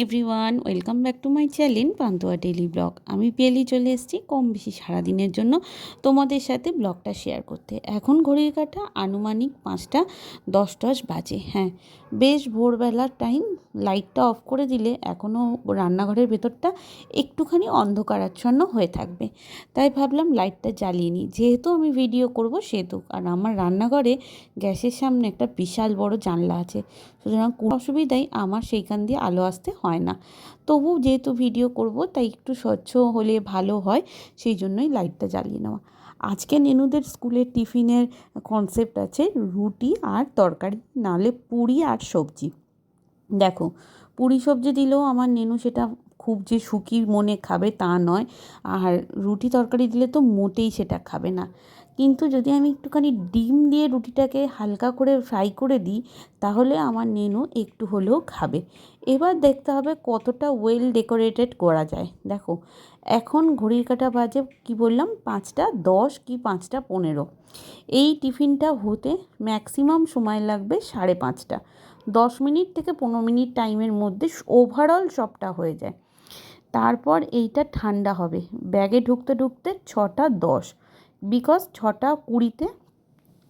Everyone welcome back to my channel Pantua daily vlog আমি পেলি চলে এসেছি কম বেশি সারাদিনের জন্য তোমাদের সাথে ব্লগটা শেয়ার করতে। এখন ঘড়ির কাটা আনুমানিক পাঁচটা দশ দশ বাজে হ্যাঁ। বেশ ভোরবেলার টাইম লাইটটা অফ করে দিলে এখনও রান্নাঘরের ভেতরটা একটুখানি অন্ধকারাচ্ছন্ন হয়ে থাকবে। তাই ভাবলাম লাইটটা জ্বালিয়ে নিই। যেহেতু আমি ভিডিও করব, সেহেতু। আর আমার রান্নাঘরে গ্যাসের সামনে একটা বিশাল বড় জানলা আছে। সুতরাং কোনো অসুবিধাই আমার সেইখান দিয়ে আলো আসতে হয় না। তবু যেহেতু ভিডিও করব, তাই একটু স্বচ্ছ হলে ভালো হয়, সেই জন্যই লাইটটা জ্বালিয়ে নেওয়া। আজকে নেনুদের স্কুলের টিফিনের কনসেপ্ট আছে রুটি আর তরকারি, নালে পুরি আর সবজি। দেখো, পুরি সবজি দিলেও আমার নেনু সেটা খুব যে সুখী মনে খাবে তা নয়, আর রুটি তরকারি দিলে তো মোটেই সেটা খাবে না। কিন্তু যদি আমি একটুখানি ডিম দিয়ে রুটিটাকে হালকা করে ফ্রাই করে দিই, তাহলে আমার নেনু একটু হলেও খাবে। এবার দেখতে হবে কতটা ওয়েল ডেকোরেটেড করা যায়। দেখো, এখন ঘড়ির কাটা বাজে কি বললাম? পাঁচটা দশ কি পাঁচটা পনেরো। এই টিফিনটা হতে ম্যাক্সিমাম সময় লাগবে সাড়ে পাঁচটা। দশ মিনিট থেকে পনেরো মিনিট টাইমের মধ্যে ওভারঅল সবটা হয়ে যায়। তারপর এইটা ঠান্ডা হবে। ব্যাগে ঢুকতে ঢুকতে ছটা দশ। বিকজ ছটা কুড়িতে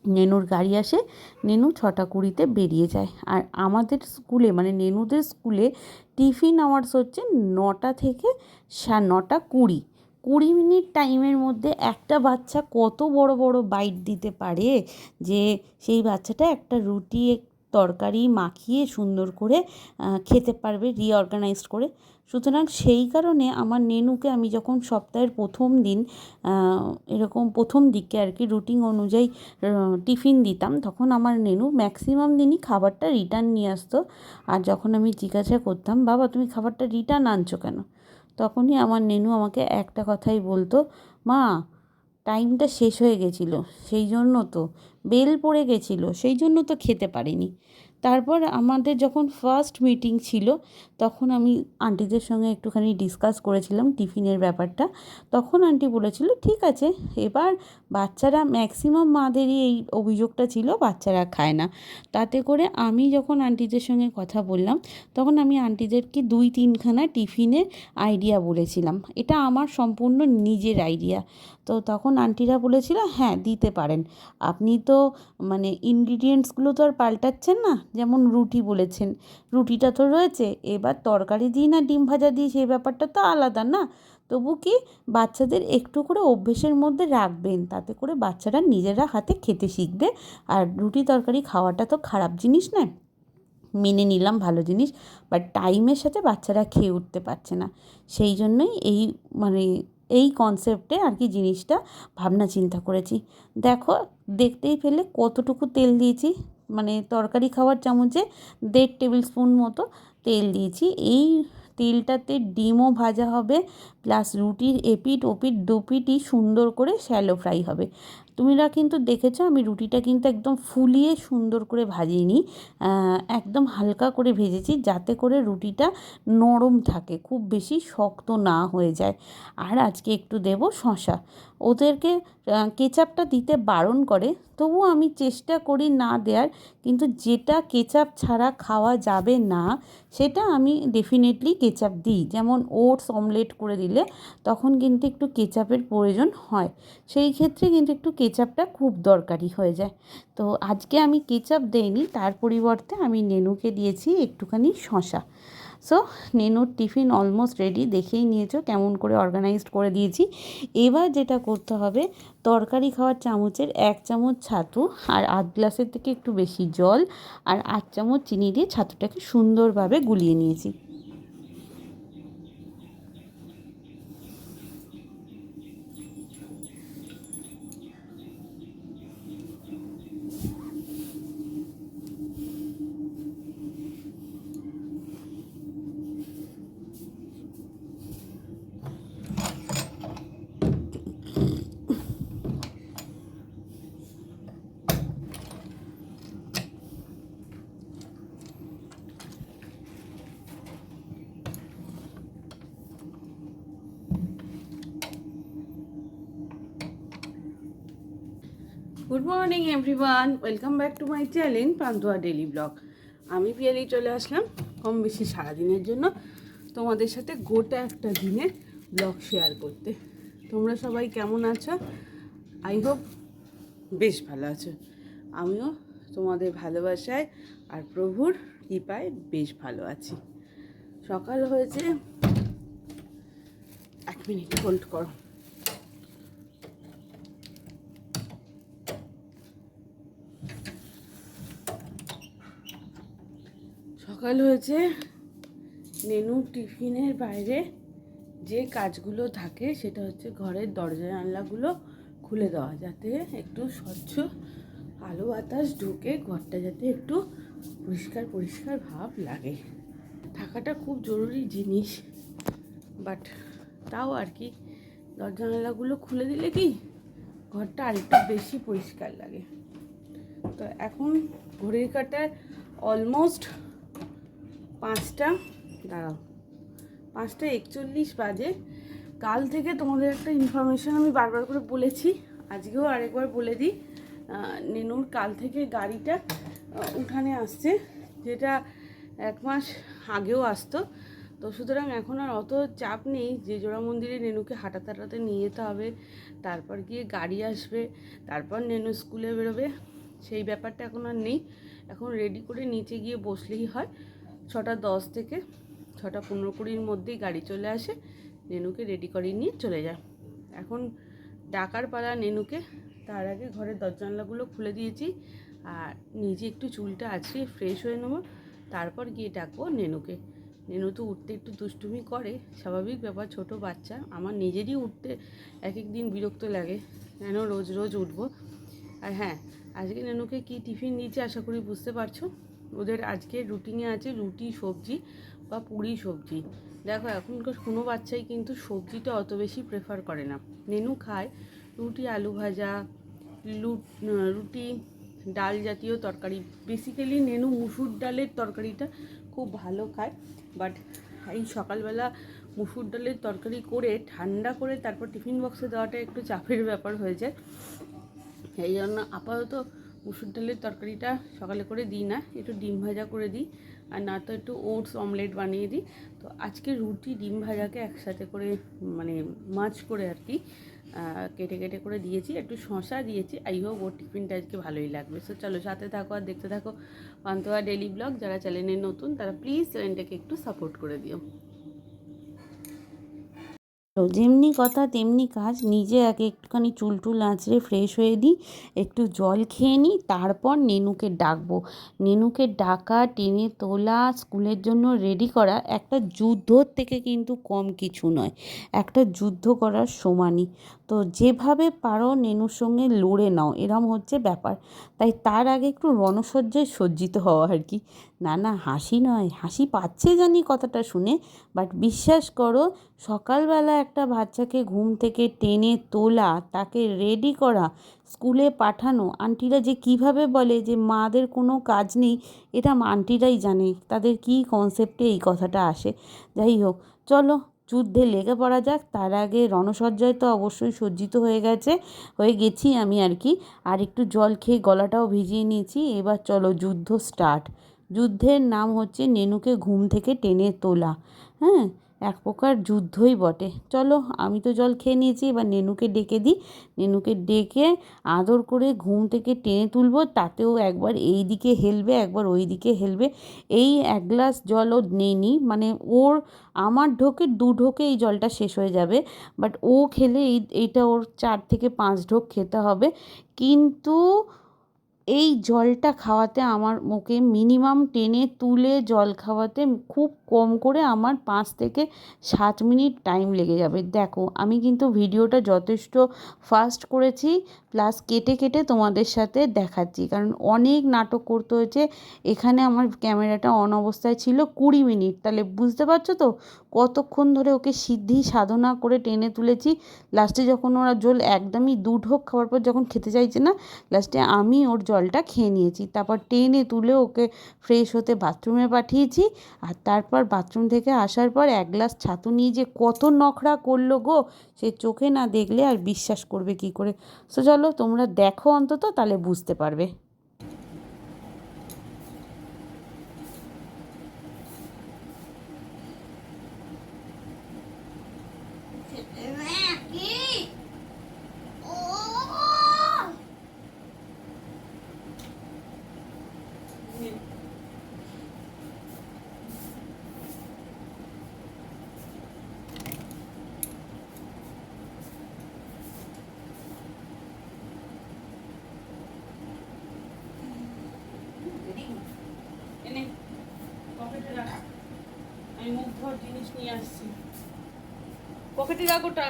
নেনুর গাড়ি আসে, নেনু ছটা কুড়িতে বেরিয়ে যায়। আর আমাদের স্কুলে মানে নেনুদের স্কুলে টিফিন আওয়ার্স হচ্ছে নটা থেকে সা, নটা কুড়ি। কুড়ি মিনিট টাইমের মধ্যে একটা বাচ্চা কত বড় বড় বাইট দিতে পারে যে সেই বাচ্চাটা একটা রুটি তরকারি মাখিয়ে সুন্দর করে খেতে পারবে রিঅর্গানাইজড করে। সুতরাং সেই কারণে আমার নেনুকে আমি যখন সপ্তাহের প্রথম দিন এরকম প্রথম দিকে আর কি রুটিন অনুযায়ী টিফিন দিতাম, তখন আমার নেনু ম্যাক্সিমাম দিনই খাবারটা রিটার্ন নিয়ে আসতো। আর যখন আমি জিজ্ঞাসা করতাম, বাবা, তুমি খাবারটা রিটার্ন আনছো কেন? তখনই আমার নেনু আমাকে একটা কথাই বলতো, মা, টাইমটা শেষ হয়ে গেছিল, সেই জন্য তো, বেল পড়ে গেছিল, সেই জন্য তো খেতে পারিনি। তারপর আমাদের যখন ফার্স্ট মিটিং ছিল, তখন আমি আন্টিদের সঙ্গে একটুখানি ডিসকাস করেছিলাম টিফিনের ব্যাপারটা। তখন আন্টি বলেছিল, ঠিক আছে, এবার বাচ্চারা ম্যাক্সিমাম মাদেরই এই অভিযোগটা ছিল, বাচ্চারা খায় না। তাতে করে আমি যখন আন্টিদের সঙ্গে কথা বললাম, তখন আমি আন্টিদেরকে দুই তিনখানা টিফিনের আইডিয়া বলেছিলাম। এটা আমার সম্পূর্ণ নিজের আইডিয়া তো তখন আন্টিরা বলেছিল হ্যাঁ দিতে পারেন। আপনি তো মানে ইনগ্রিডিয়েন্টসগুলো তো আর পাল্টাচ্ছেন না যেমন রুটি বলেছেন। রুটিটা তো রয়েছে, এবার তরকারি দিই না, ডিম ভাজা দিই, সেই ব্যাপারটা তো আলাদা না। তবু কি বাচ্চাদের একটু করে অভ্যেসের মধ্যে রাখবেন, তাতে করে বাচ্চারা নিজেরা হাতে খেতে শিখবে। আর রুটি তরকারি খাওয়াটা তো খারাপ জিনিস নয়। মেনে নিলাম, ভালো জিনিস বাট টাইমের সাথে বাচ্চারা খেয়ে উঠতে পারছে না। সেই জন্যই এই মানে এই কনসেপ্টে আর কি জিনিসটা ভাবনা চিন্তা করেছি। দেখো, দেখতেই পেলে কতটুকু তেল দিয়েছি। মানে তরকারি খাওয়ার চামচে দেড় টেবিল স্পুন মতো তেল দিয়েছি। এই তেলটাতে ডিমও ভাজা হবে, প্লাস রুটির এপিট ওপিট দুপিটই সুন্দর করে শ্যালো ফ্রাই হবে। তুমিরা কিন্তু দেখেছ, আমি রুটিটা কিন্তু একদম ফুলিয়ে সুন্দর করে ভাজিনি একদম হালকা করে ভেজেছি যাতে করে রুটিটা নরম থাকে, খুব বেশি শক্ত না হয়ে যায়। আর আজকে একটু দেব শশা ওদেরকে কেচাপটা দিতে বারণ করে, তবু আমি চেষ্টা করি না দেওয়ার কিন্তু যেটা কেচাপ ছাড়া খাওয়া যাবে না, সেটা আমি ডেফিনেটলি কেচাপ দিই। যেমন ওটস, অমলেট করে দিলে তখন কিন্তু একটু কেচাপের প্রয়োজন হয়। সেই ক্ষেত্রে কিন্তু একটু কেচাপটা খুব দরকারি হয়ে যায়। তো আজকে আমি কেচাপ দেইনি, তার পরিবর্তে আমি নেনুকে দিয়েছি একটুখানি শশা সো, নেনুর টিফিন অলমোস্ট রেডি, দেখেই নিয়েছো, কেমন করে অর্গানাইজড করে দিয়েছি। এবার যেটা করতে হবে, তরকারি খাওয়ার চামচের এক চামচ ছাতু আর আধ গ্লাসের থেকে একটু বেশি জল আর আট চামচ চিনি দিয়ে ছাতুটাকে সুন্দরভাবে গুলিয়ে নিয়েছি। Good morning everyone welcome back to my channel Pantua daily vlog আমি পিয়ালি চলে আসলাম কম বেশি সারাদিনের জন্য তোমাদের সাথে গোটা একটা দিনের ব্লগ শেয়ার করতে। তোমরা সবাই কেমন আছো? আই হোপ বেশ ভালো আছো। আমিও তোমাদের ভালোবাসায় আর প্রভুর কৃপায় বেশ ভালো আছি। সকাল হয়েছে। এক মিনিট হোল্ড করো। সকাল হয়েছে। নেনু টিফিনের বাইরে যে কাজগুলো থাকে সেটা হচ্ছে ঘরের দরজা জানলাগুলো খুলে দেওয়া, যাতে একটু স্বচ্ছ আলো বাতাস ঢুকে, ঘরটা যাতে একটু পরিষ্কার পরিষ্কার ভাব লাগে। থাকাটা খুব জরুরি জিনিস বাট তাও আর কি। দরজা জানলাগুলো খুলে দিলে কি ঘরটা আরেকটু বেশি পরিষ্কার লাগে। তো এখন ঘড়ির কাটায় অলমোস্ট পাঁচটা, দাঁড়াও, পাঁচটা একচল্লিশ বাজে। কাল থেকে তোমাদের একটা ইনফরমেশন আমি বারবার করে বলেছি, আজকেও আরেকবার বলে দিই। নেনুর কাল থেকে গাড়িটা উঠানে আসছে, যেটা এক মাস আগেও আসতো। তো সুতরাং এখন আর অত চাপ নেই, যে জোড়া মন্দিরে নেনুকে হাঁটাতে হাঁটাতে নিয়ে যেতে হবে, তারপর গিয়ে গাড়ি আসবে, তারপর নেনু স্কুলে বেরোবে, সেই ব্যাপারটা এখন আর নেই। এখন রেডি করে নিচে গিয়ে বসলেই হয়। ছটা দশ থেকে ছটা পনেরো কুড়ির মধ্যেই গাড়ি চলে আসে। নেনুকে রেডি করে নিয়ে চলে যায়। এখন ডাকার পালা নেনুকে, তার আগে ঘরের দরজানলাগুলো খুলে দিয়েছি। আর নিজে একটু চুলটা আছড়িয়ে ফ্রেশ হয়ে নেব, তারপর গিয়ে ডাকবো নেনুকে। নেনু তো উঠতে একটু দুষ্টুমি করে, স্বাভাবিক ব্যাপার, ছোট বাচ্চা। আমার নিজেরই উঠতে এক এক দিন বিরক্ত লাগে, কেন রোজ রোজ উঠবো? আর হ্যাঁ আজকে নেনুকে কি টিফিন দিয়েছে আশা করি বুঝতে পারছ? ওদের আজকে রুটিনে আছে রুটি, সবজি বা পুরি, সবজি। দেখো, এখনকার কোনো বাচ্চাই কিন্তু সবজিটা অত বেশি প্রেফার করে না। নেনু খায় রুটি, আলু ভাজা লু- রুটি, ডাল জাতীয় তরকারি। বেসিক্যালি নেনু মুসুর ডালের তরকারিটা খুব ভালো খায়। বাট এই সকালবেলা মুসুর ডালের তরকারি করে ঠান্ডা করে তারপর টিফিন বক্সে দেওয়াটা একটু চাপের ব্যাপার হয়ে যায়। এই জন্য আপাতত মুসুর ডালের তরকারিটা সকালে করে দিই না, একটু ডিম ভাজা করে দিই, আর না তো একটু ওটস, অমলেট বানিয়ে দিই। তো আজকে রুটি ডিম ভাজাকে একসাথে করে মানে মাছ করে আর কি কেটে কেটে করে দিয়েছি, একটু শশা দিয়েছি। আই হোক ওর টিফিনটা আজকে ভালোই লাগবে। সো চলো সাথে থাকো আর দেখতে থাকো পান্তোয়া ডেলি ব্লগ। যারা চ্যানেলে নতুন, তারা প্লিজ চ্যানেলটাকে একটু সাপোর্ট করে দিও। তো যেমনি কথা, তেমনি কাজ। নিজে আগে একটুখানি চুল টুল আঁচড়ে ফ্রেশ হয়ে দিই, একটু জল খেয়ে নিই, তারপর নেনুকে ডাকবো। নেনুকে ডাকা, টেনে তোলা, স্কুলের জন্য রেডি করা একটা যুদ্ধর থেকে কিন্তু কম কিছু নয়। একটা যুদ্ধ করার সমানই। তো যেভাবে পারো নেনুর সঙ্গে লড়ে নাও, এরম হচ্ছে ব্যাপার। তাই তার আগে একটু রণসজ্জায় সজ্জিত হওয়া আর কি। না না, হাসি নয়, হাসি পাচ্ছে জানি কথাটা শুনে বাট বিশ্বাস করো, সকালবেলা একটা বাচ্চাকে ঘুম থেকে টেনে তোলা, তাকে রেডি করা, স্কুলে পাঠানো, আন্টিরা যে কীভাবে বলে যে মাদের কোনো কাজ নেই এটা আন্টিরাই জানে, তাদের কি কনসেপ্টে এই কথাটা আসে। যাই হোক, চলো যুদ্ধে লেগে পড়া যাক, তার আগে রণসজ্জায় তো অবশ্যই সজ্জিত হয়ে গেছে, হয়ে গেছি আমি আর কি। আর একটু জল খেয়ে গলাটাও ভিজিয়ে নিয়েছি, এবার চলো যুদ্ধ স্টার্ট যুদ্ধের নাম হচ্ছে নেনুকে ঘুম থেকে টেনে তোলা হ্যাঁ? এক প্রকার যুদ্ধই বটে। চলো, আমি তো জল খেয়ে নিয়েছি, এবার নেনুকে ডেকে দিই। নেনুকে ডেকে আদর করে ঘুম থেকে টেনে তুলবো, তাতেও একবার এই দিকে হেলবে, একবার ওই দিকে হেলবে। এই এক গ্লাস জলও নেইনি মানে ওর, আমার ঢোকে দু ঢোকে এই জলটা শেষ হয়ে যাবে। বাট ও খেলে এই, এইটা ওর চার থেকে পাঁচ ঢোক খেতে হবে। কিন্তু এই জলটা খাওয়াতে আমার মুখে মিনিমাম টেনে তুলে জল খাওয়াতে খুব কম করে আমার পাঁচ থেকে সাত মিনিট টাইম লেগে যাবে। দেখো, আমি কিন্তু ভিডিওটা যথেষ্ট ফাস্ট করেছি প্লাস কেটে কেটে তোমাদের সাথে দেখাচ্ছি। কারণ অনেক নাটক করতে হয়েছে, এখানে আমার ক্যামেরাটা অন অবস্থায় ছিল কুড়ি মিনিট। তাহলে বুঝতে পারছ তো? কতক্ষণ ধরে ওকে সিদ্ধি সাধনা করে টেনে তুলেছি। লাস্টে যখন ওরা জল একদমই দু ঢোক খাওয়ার পর যখন খেতে চাইছে না লাস্টে আমি ওর জলটা খেয়ে নিয়েছি। তারপর টেনে তুলে ওকে ফ্রেশ হতে বাথরুমে পাঠিয়েছি, আর তারপর বাথরুম থেকে আসার পর এক গ্লাস ছাতু নিয়ে যে কত নখরা করল গো, সে চোখে না দেখলে আর বিশ্বাস করবে কি করে? সো চলো তোমরা দেখো অন্তত, তাহলে বুঝতে পারবে। ఒకటి కాకుండా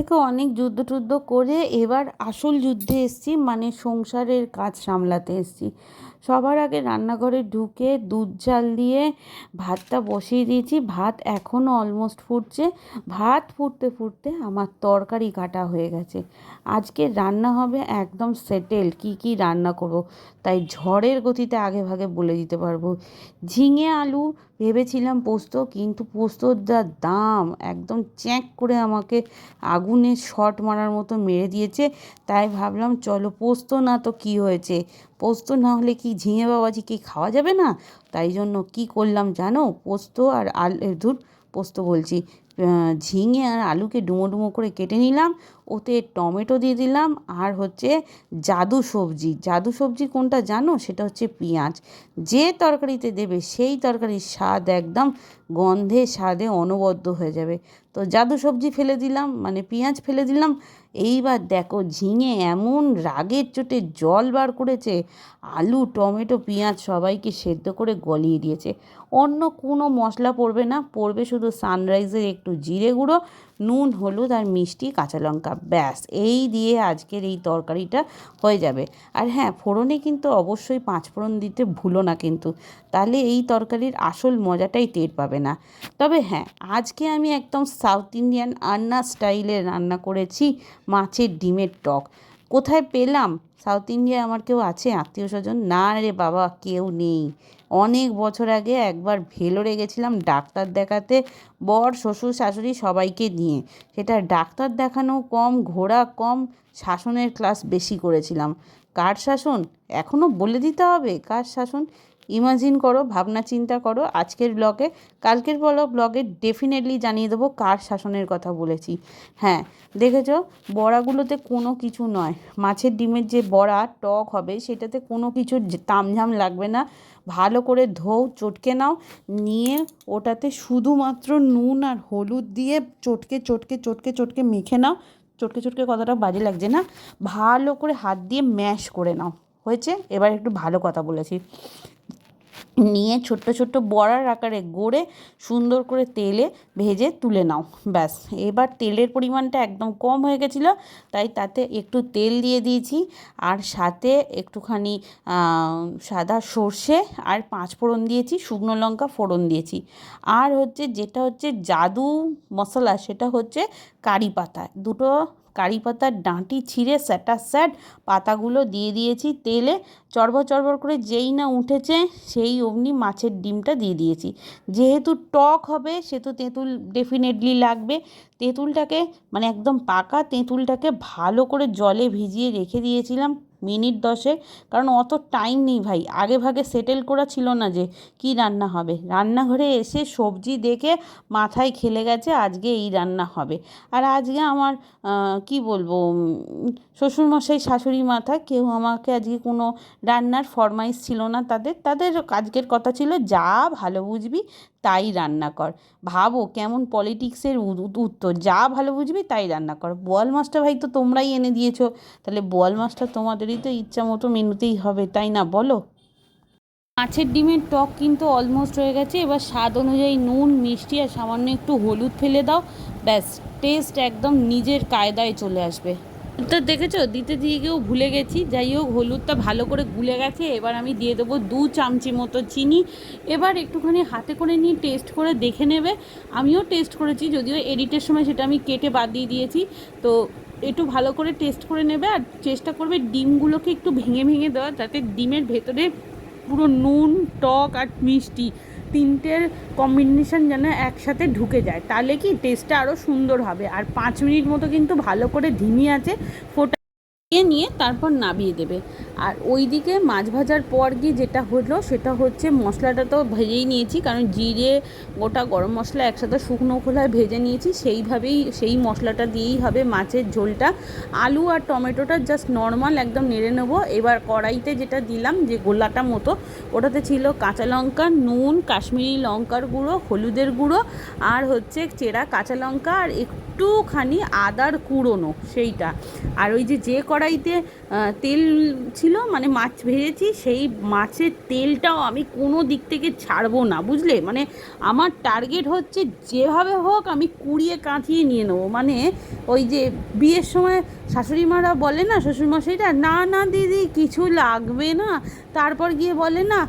থেকে অনেক যুদ্ধ টুদ্ধ করে এবার আসল যুদ্ধে এসছি মানে সংসারের কাজ সামলাতে এসছি। সবার আগে রান্নাঘরে ঢুকে দুধ জাল দিয়ে ভাতটা বসিয়ে দিয়েছি। ভাত এখনও অলমোস্ট ফুটছে। ভাত ফুটতে ফুটতে আমার তরকারি কাটা হয়ে গেছে। আজকে রান্না হবে একদম সেটেল কি কি রান্না করব, তাই ঝড়ের গতিতে আগে ভাগে বলে দিতে পারব। ঝিঙে আলু ভেবেছিলাম পোস্ত, কিন্তু পোস্তর যা দাম একদম চ্যাঁক করে আমাকে আগুনে শট মারার মতো মেরে দিয়েছে। তাই ভাবলাম, চলো পোস্ত না তো কি হয়েছে? পোস্ত না হলে কি ঝিঙে বাবাজি কি খাওয়া যাবে না? তাই জন্য কি করলাম জানো? পোস্ত আর আল ধুর, পোস্ত বলছি। ঝিঙে আর আলুকে ডুমো ডুমো করে কেটে নিলাম। ওতে টমেটো দিয়ে দিলাম আর হচ্ছে জাদু সবজি। জাদু সবজি কোনটা জানো? সেটা হচ্ছে পেঁয়াজ। যে তরকারিতে দেবে সেই তরকারির স্বাদ একদম গন্ধে স্বাদে অনবদ্য হয়ে যাবে। তো জাদু সবজি ফেলে দিলাম মানে পেঁয়াজ ফেলে দিলাম। এইবার দেখো ঝিঙে এমন রাগের চোটে জল বার করেছে, আলু, টমেটো, পেঁয়াজ সবাইকে সেদ্ধ করে গলিয়ে দিয়েছে। অন্য কোনো মশলা পড়বে না, পড়বে শুধু সানরাইজের একটু জিরে গুঁড়ো, নুন, হলুদ আর মিষ্টি কাঁচা লঙ্কা, ব্যাস। এই দিয়ে আজকের এই তরকারিটা হয়ে যাবে। আর হ্যাঁ ফোড়নে কিন্তু অবশ্যই পাঁচ ফোড়ন দিতে ভুলো না কিন্তু। তাহলে এই তরকারির আসল মজাটাই টের পাবে না। তবে হ্যাঁ আজকে আমি একদম সাউথ ইন্ডিয়ান আন্না স্টাইলে রান্না করেছি মাছের ডিমের টক। কোথায় পেলাম? সাউথ ইন্ডিয়ায় আমার কেউ আছে? আত্মীয় স্বজন? না রে বাবা, কেউ নেই। অনেক বছর আগে একবার ভেলোরে গেছিলাম ডাক্তার দেখাতে, বর, শ্বশুর, শাশুড়ি সবাইকে নিয়ে। সেটা ডাক্তার দেখানো কম ঘোরা কম, শাসনের ক্লাস বেশি করেছিলাম। কার শাসন? এখনও বলে দিতে হবে, কার শাসন? ইমাজিন করো, ভাবনা চিন্তা করো, আজকের ব্লগে কালকের বলো ব্লগে ডেফিনেটলি জানিয়ে দেবো কার শাসনের কথা বলেছি। হ্যাঁ দেখেছ? বড়াগুলোতে কোনো কিছু নয়। মাছের ডিমের যে বড়া, টক হবে, সেটাতে কোনো কিছু তামঝাম লাগবে না। ভালো করে ধোও, চটকে নাও, নিয়ে ওটাতে শুধুমাত্র নুন আর হলুদ দিয়ে চটকে চটকে চটকে চটকে মেখে নাও। চটকে চটকে কথাটা বাজে লাগছে না। ভালো করে হাত দিয়ে ম্যাশ করে নাও। হয়েছে? এবার একটু ভালো কথা বলেছি। নিয়ে ছোট্ট ছোট্ট বড়ার আকারে গড়ে সুন্দর করে তেলে ভেজে তুলে নাও। ব্যাস, এবার তেলের পরিমাণটা একদম কম হয়ে গেছিল, তাই তাতে একটু তেল দিয়ে দিয়েছি আর সাথে একটুখানি সাদা সর্ষে আর পাঁচ ফোড়ন দিয়েছি, শুকনো লঙ্কা ফোড়ন দিয়েছি। আর হচ্ছে যেটা হচ্ছে জাদু মশলা, সেটা হচ্ছে কারি পাতা। দুটো কারি পাতার ডাঁটি ছিঁড়ে স্যাটা স্যাট পাতাগুলো দিয়ে দিয়েছি তেলে। চড়বড় চড়বড় করে যেই না উঠেছে সেই অমনি মাছের ডিমটা দিয়ে দিয়েছি। যেহেতু টক হবে সেহেতু তেঁতুল ডেফিনেটলি লাগবে। তেঁতুলটাকে মানে একদম পাকা তেঁতুলটাকে ভালো করে জলে ভিজিয়ে রেখে দিয়েছিলাম। মিনিট দশেক, কারণ অত টাইম নেই ভাই। আগে ভাগে সেটেল করা ছিল না যে কি রান্না হবে। রান্নাঘরে এসে সবজি দেখে মাথায় খেলে গেছে, আজকে এই রান্না হবে। আর আজকে আমার কি বলব শ্বশুরমশাই, শাশুড়ি মাথা, কেউ আমাকে আজকে কোনো রান্নার ফরমাইশ ছিল না তাদের। তাদের আজকের কথা ছিল, যা ভালো বুঝবি তাই রান্না কর। ভাবো কেমন পলিটিক্সের উত্তর। যা ভালো বুঝবি তাই রান্না কর। বোয়াল মাছটা ভাই তো তোমরাই এনে দিয়েছ। তাহলে বোয়াল মাছটা তোমাদেরই তো ইচ্ছা মতো মেনুতেই হবে, তাই না বলো? মাছের ডিমের টক কিন্তু অলমোস্ট হয়ে গেছে। এবার স্বাদ অনুযায়ী নুন, মিষ্টি আর সামান্য একটু হলুদ ফেলে দাও। ব্যাস টেস্ট একদম নিজের কায়দায় চলে আসবে। তো দেখেছ, দিতে দিয়ে গিয়েও ভুলে গেছি। যাই হোক, হলুদটা ভালো করে গুলে গেছে। এবার আমি দিয়ে দেবো দু চামচি মতো চিনি। এবার একটুখানি হাতে করে নিয়ে টেস্ট করে দেখে নেবে। আমিও টেস্ট করেছি, যদিও এডিটের সময় সেটা আমি কেটে বাদ দিয়ে দিয়েছি। তো একটু ভালো করে টেস্ট করে নেবে আর চেষ্টা করবে ডিমগুলোকে একটু ভেঙে ভেঙে দেওয়া যাতে ডিমের ভেতরে পুরো নুন, টক আর মিষ্টি তিনটের কম্বিনেশান যেন একসাথে ঢুকে যায়, তাহলে কি টেস্টটা আরও সুন্দর হবে। আর পাঁচ মিনিট মতো কিন্তু ভালো করে ধিমি আছে, ফোটা দিয়ে নিয়ে তারপর নামিয়ে দেবে। আর ওইদিকে মাছ ভাজার পর গিয়ে যেটা হলো, সেটা হচ্ছে মশলাটা তো ভেজেই নিয়েছি, কারণ জিরে, গোটা গরম মশলা একসাথে শুকনো খোলায় ভেজে নিয়েছি, সেইভাবেই সেই মশলাটা দিয়েই হবে মাছের ঝোলটা। আলু আর টমেটোটা জাস্ট নর্মাল একদম নেড়ে নেব। এবার কড়াইতে যেটা দিলাম, যে গোলাটা মতো, ওটাতে ছিল কাঁচা লঙ্কা, নুন, কাশ্মীরি লঙ্কার গুঁড়ো, হলুদের গুঁড়ো, আর হচ্ছে চেরা কাঁচা লঙ্কা, আর একটুখানি আদার কুড়োনো, সেইটা। আর ওই যে যে কড়াইতে তেল ছিল মানে মাছ ভেজেছি, সেই মাছের তেলটাও আমি কোনো দিক থেকে ছাড়বো না, বুঝলে? মানে আমার টার্গেট হচ্ছে যেভাবে হোক আমি কুড়িয়ে কাঁচিয়ে নিয়ে নেব। মানে ওই যে, বিয়ের সময় শাশুড়ি মারা বলে না, শ্বশুরমশাইরা, না না, দিদি, কিছু লাগবে না। তারপর গিয়ে বলে, না,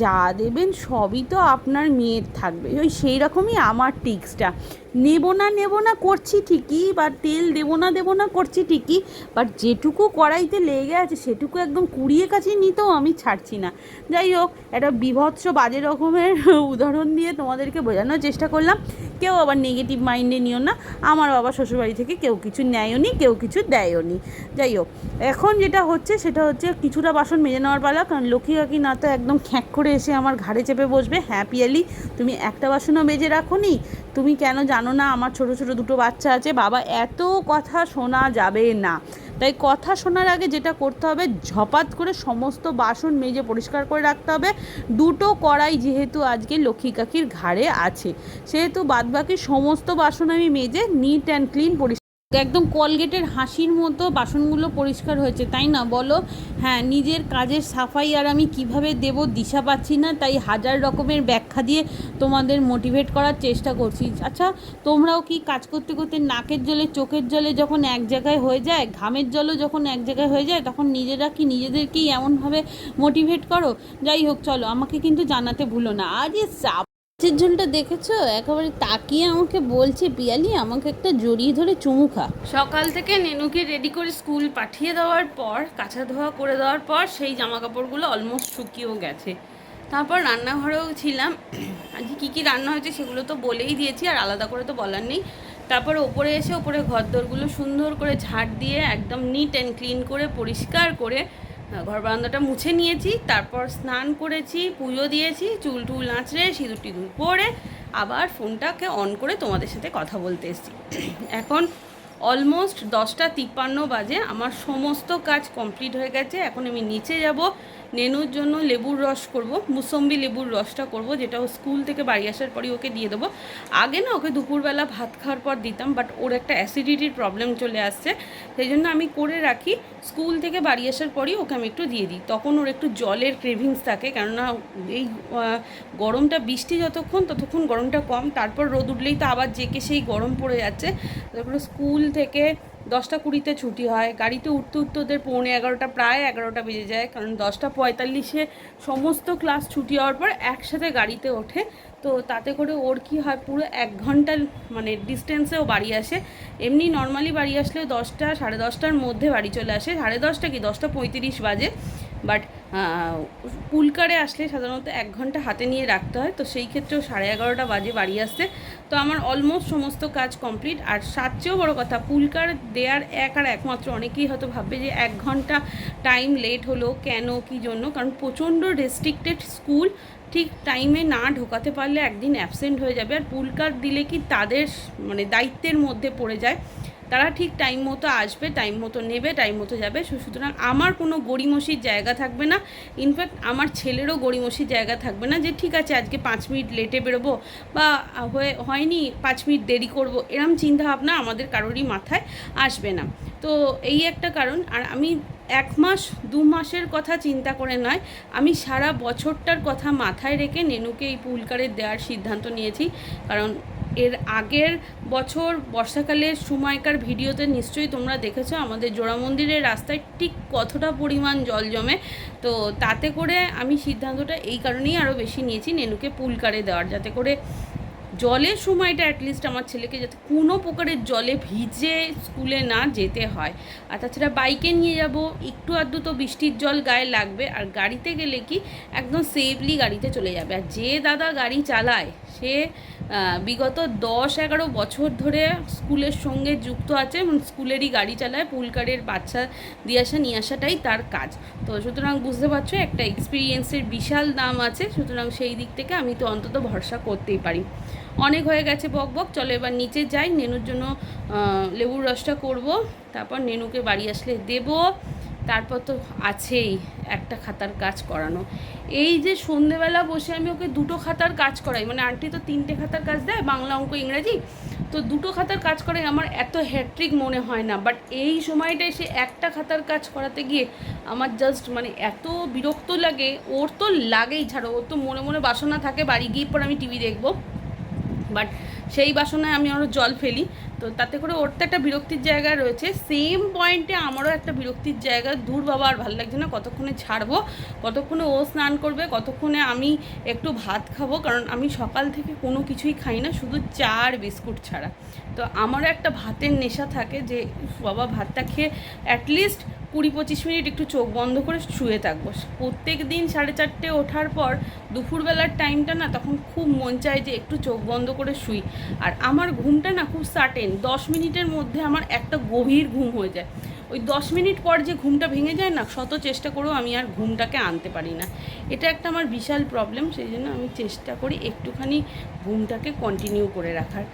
যা দেবেন সবই তো আপনার মেয়ের থাকবে। ওই সেই রকমই আমার টিক্সটা নেব না নেব না করছি ঠিকই, বা তেল দেবো না দেবো না করছি ঠিকই বাট যেটুকু কড়াইতে লেগে আছে সেটুকু একদম কুড়িয়ে কাছে নিতেও আমি ছাড়ছি না। যাই হোক, একটা বিভৎস বাজে রকমের উদাহরণ দিয়ে তোমাদেরকে বোঝানোর চেষ্টা করলাম। কেউ আবার নেগেটিভ মাইন্ডে নিও না, আমার বাবা শ্বশুরবাড়ি থেকে কেউ কিছু নেয়ও নি কেউ কিছু দেয়ও নি যাই হোক, এখন যেটা হচ্ছে সেটা হচ্ছে কিছুটা বাসন মেজে নেওয়ার পালা, কারণ লক্ষ্মী কাকি না তো একদম খ্যাঁক করে এসে আমার ঘাড়ে চেপে বসবে হ্যাঁ পিয়ালি তুমি একটা বাসনও মেজে রাখো নি তুমি কেন জানো না? আমার ছোট ছোট দুটো বাচ্চা আছে। বাবা, এত কথা শোনা যাবে না। তাই কথা শোনার আগে যেটা করতে হবে ঝপাত করে সমস্ত বাসন মেজে পরিষ্কার করে রাখতে হবে। দুটো কড়াই যেহেতু আজকে লক্ষ্মী কাকির ঘাড়ে আছে, সেহেতু বাদবাকি সমস্ত বাসন আমি মেজে নিট অ্যান্ড ক্লিন পরিষ্কার একদম কলগেটের হাসির মতো বাসনগুলো পরিষ্কার হয়েছে, তাই না? বলো হ্যাঁ নিজের কাজের সাফাই আর আমি কীভাবে দেব দিশা পাচ্ছি না, তাই হাজার রকমের ব্যাখ্যা দিয়ে তোমাদের মোটিভেট করার চেষ্টা করছি। আচ্ছা তোমরাও কি কাজ করতে করতে নাকের জলে, চোখের জলে যখন এক জায়গায় হয়ে যায়, ঘামের জলও যখন এক জায়গায় হয়ে যায়, তখন নিজেরা কি নিজেদেরকেই এমনভাবে মোটিভেট করো? যাই হোক, চলো, আমাকে কিন্তু জানাতে ভুলো না। এ চাপ মাছের ঝোলটা দেখেছ? একেবারে তাকিয়ে আমাকে বলছে পিয়ালি আমাকে একটা জড়িয়ে ধরে চুমু খা। সকাল থেকে নেনুকে রেডি করে স্কুল পাঠিয়ে দেওয়ার পর, কাঁচা ধোয়া করে দেওয়ার পর, সেই জামা কাপড়গুলো অলমোস্ট শুকিয়েও গেছে। তারপর রান্নাঘরেও ছিলাম। আজকে কী কী রান্না হয়েছে সেগুলো তো বলেই দিয়েছি, আর আলাদা করে তো বলার নেই। তারপর ওপরে এসে ওপরে ঘরদোরগুলো সুন্দর করে ঝাড় দিয়ে একদম নিট অ্যান্ড ক্লিন করে, পরিষ্কার করে ঘর বারান্দাটা মুছে নিয়েছি, তারপর স্নান করেছি, পুজো দিয়েছি, চুল টুল নাচড়ে সিঁদুর টিঁদুর পরে আবার ফোনটাকে অন করে তোমাদের সাথে কথা বলতে এসেছি। এখন অলমোস্ট দশটা তিপ্পান্ন বাজে। আমার সমস্ত কাজ কমপ্লিট হয়ে গেছে। এখন আমি নিচে যাব। নেনুর জন্য লেবুর রস করব। মুসম্বি লেবুর রসটা করব, যেটা ও স্কুল থেকে বাড়ি আসার পরই ওকে দিয়ে দেবো। আগে না ওকে দুপুরবেলা ভাত খাওয়ার পর দিতাম বাট ওর একটা অ্যাসিডিটির প্রবলেম চলে আসছে। সেই জন্য আমি করে রাখি। স্কুল থেকে বাড়ি আসার পরই ওকে আমি একটু দিয়ে দিই। তখন ওর একটু জলের ক্রেভিংস থাকে, কেননা এই গরমটা বৃষ্টি যতক্ষণ, ততক্ষণ গরমটা কম। তারপর রোদ উঠলেই তো আবার জেকে সেই গরম পড়ে যাচ্ছে। তারপরে স্কুল থেকে দশটা কুড়িতে ছুটি হয়। গাড়িতে উঠতে উঠতে ওদের পৌনে এগারোটা, প্রায় এগারোটা বেজে যায়। কারণ দশটা পঁয়তাল্লিশে সমস্ত ক্লাস ছুটি হওয়ার পর একসাথে গাড়িতে ওঠে তো তাতে করে ওর কি হয়, পুরো এক ঘণ্টার মানে ডিস্টেন্সেও বাড়ি আসে। এমনি নর্মালি বাড়ি আসলেও দশটা, সাড়ে দশটার মধ্যে বাড়ি চলে আসে। সাড়ে দশটা কি? দশটা পঁয়ত্রিশ বাজে। বাট পুলকারে আসলে সাধারণত এক ঘণ্টা হাতে নিয়ে রাখতে হয়। তো সেই ক্ষেত্রেও সাড়ে এগারোটা বাজে বাড়ি আসতে। তো আমার অলমোস্ট সমস্ত কাজ কমপ্লিট আর সাত চেয়েও বড়ো কথা, পুলকার দেয়ার এক আর একমাত্র অনেকেই হয়তো ভাববে যে এক ঘণ্টা টাইম লেট হলো কেন, কী জন্য? কারণ প্রচণ্ড রেস্ট্রিক্টেড স্কুল ঠিক টাইমে না ঢোকাতে পারলে একদিন অ্যাবসেন্ট হয়ে যাবে। আর পুলকার দিলে কি তাদের মানে দায়িত্বের মধ্যে পড়ে যায়। তারা ঠিক টাইম মতো আসবে টাইম মতো নেবে টাইম মতো যাবে। সুতরাং আমার কোনো গড়িমসির জায়গা থাকবে না। ইনফ্যাক্ট আমার ছেলেরও গড়িমসির জায়গা থাকবে না যে, ঠিক আছে, আজকে পাঁচ মিনিট লেটে বেরোবো বা হয়ে হয়নি, পাঁচ মিনিট দেরি করব। এরম চিন্তাভাবনা আমাদের কারোরই মাথায় আসবে না। তো এই একটা কারণ। আর আমি এক মাস, দু মাসের কথা চিন্তা করে নয়। আমি সারা বছরটার কথা মাথায় রেখে নেনুকে এই পুলকারের দেওয়ার সিদ্ধান্ত নিয়েছি। কারণ এর আগের বছর বর্ষাকালের সময়কার ভিডিওতে নিশ্চয়ই তোমরা দেখেছ, আমাদের জোড়া মন্দিরের রাস্তায় ঠিক কতটা পরিমাণ জল জমে। তো তাতে করে আমি সিদ্ধান্তটা এই কারণেই আরও বেশি নিয়েছি, নেনুকে পুলকারে দেওয়ার, যাতে করে জলের সময়টা অ্যাটলিস্ট আমার ছেলেকে যাতে কোনো প্রকারের জলে ভিজে স্কুলে না যেতে হয়। আর তাছাড়া বাইকে নিয়ে যাব, একটু আধটু তো বৃষ্টির জল গায়ে লাগবে, আর গাড়িতে গেলে কি একদম সেফলি গাড়িতে চলে যাবে। আর যে দাদা গাড়ি চালায়, সে বিগত দশ এগারো বছর ধরে স্কুলের সঙ্গে যুক্ত আছে স্কুলেরই গাড়ি চালায় পুলকারের বাচ্চা দিয়ে আসা, নিয়ে আসাটাই তার কাজ। তো সুতরাং বুঝতে পারছ, একটা এক্সপিরিয়েন্সের বিশাল দাম আছে, সুতরাং সেই দিক থেকে আমি তো অন্তত ভরসা করতেই পারি। অনেক হয়ে গেছে, বক বক। চলো এবার নিচে যাই, নেনুর জন্য লেবুর রসটা করব। তারপর নেনুকে বাড়ি আসলে দেব। তারপর তো আছেই একটা খাতার কাজ করানো। এই যে সন্ধেবেলা বসে আমি ওকে দুটো খাতার কাজ করাই। মানে আন্টি তো তিনটে খাতার কাজ দেয়, বাংলা অঙ্ক ইংরাজি। তো দুটো খাতার কাজ করাই, আমার এত হ্যাট্রিক মনে হয় না। বাট এই সময়টা এসে একটা খাতার কাজ করাতে গিয়ে আমার জাস্ট মানে এত বিরক্ত লাগে। ওর তো লাগেই, ছাড়ো। ওর তো মনে মনে বাসনা থাকে, বাড়ি গিয়ে পর আমি টিভি দেখব। বাট সেই বাসনায় আমি আরও জল ফেলি। তো তাতে করে ওর তো একটা বিরক্তির জায়গা রয়েছে। সেম পয়েন্টে আমারও একটা বিরক্তির জায়গা। দূর বাবা, আর ভালো লাগছে না। কতক্ষণে ছাড়বো? কতক্ষণে ও স্নান করবে? কতক্ষণে আমি একটু ভাত খাব? কারণ আমি সকাল থেকে কোনো কিছুই খাই না, শুধু চা আর বিস্কুট ছাড়া। তো আমারও একটা ভাতের নেশা থাকে যে, বাবা ভাতটা খেয়ে অ্যাটলিস্ট কুড়ি পঁচিশ মিনিট একটু চোখ বন্ধ করে শুয়ে থাকব। প্রত্যেক দিন সাড়ে চারটে ওঠার পর দুপুরবেলার টাইমটা না তখন খুব মন চায় যে একটু চোখ বন্ধ করে শুই। আর আমার ঘুমটা না খুব সার্টেন দশ মিনিটের মধ্যে আমার একটা গভীর ঘুম হয়ে যায়। ওই দশ মিনিট পর যে ঘুমটা ভেঙে যায় না, শত চেষ্টা করেও আমি আর ঘুমটাকে আনতে পারি না। এটা একটা আমার বিশাল প্রবলেম সেই জন্য আমি চেষ্টা করি একটুখানি ঘুমটাকে কন্টিনিউ করে রাখার।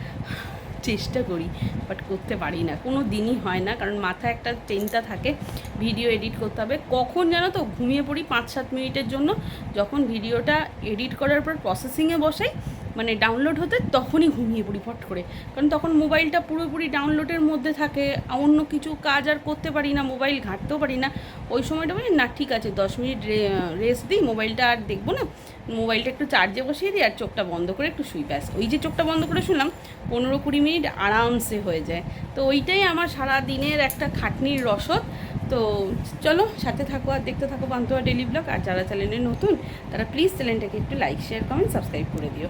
চেষ্টা করি বাট করতে পারি না। কোনো দিনই হয় না, কারণ মাথায় একটা চিন্তা থাকে ভিডিও এডিট করতে হবে। কখন জানো তো ঘুমিয়ে পড়ি পাঁচ সাত মিনিটের জন্য, যখন ভিডিওটা এডিট করার পর প্রসেসিংয়ে বসাই মানে ডাউনলোড হতে তখনই ঘুমিয়ে পড়ি ফট করে। কারণ তখন মোবাইলটা পুরোপুরি ডাউনলোডের মধ্যে থাকে অন্য কিছু কাজ আর করতে পারি না মোবাইল ঘাঁটতেও পারি না। ওই সময়টা বলি, না, ঠিক আছে, দশ মিনিট রেস্ট দিই মোবাইলটা আর দেখব না। মোবাইলটা একটু চার্জে বসিয়ে দিই আর চোখটা বন্ধ করে একটু শুই, ব্যাস। ওই যে চোখটা বন্ধ করে শুনলাম, পনেরো কুড়ি মিনিট আরামসে হয়ে যায়। তো ওইটাই আমার সারা দিনের একটা খাটনির রসদ। তো চলো, সাথে থাকো আর দেখতে থাকো পান্তুয়া ডেলি ব্লগ। আর যারা চ্যানেলে নতুন, তারা প্লিজ চ্যানেলটাকে একটু লাইক, শেয়ার, কমেন্ট, সাবস্ক্রাইব করে দিও।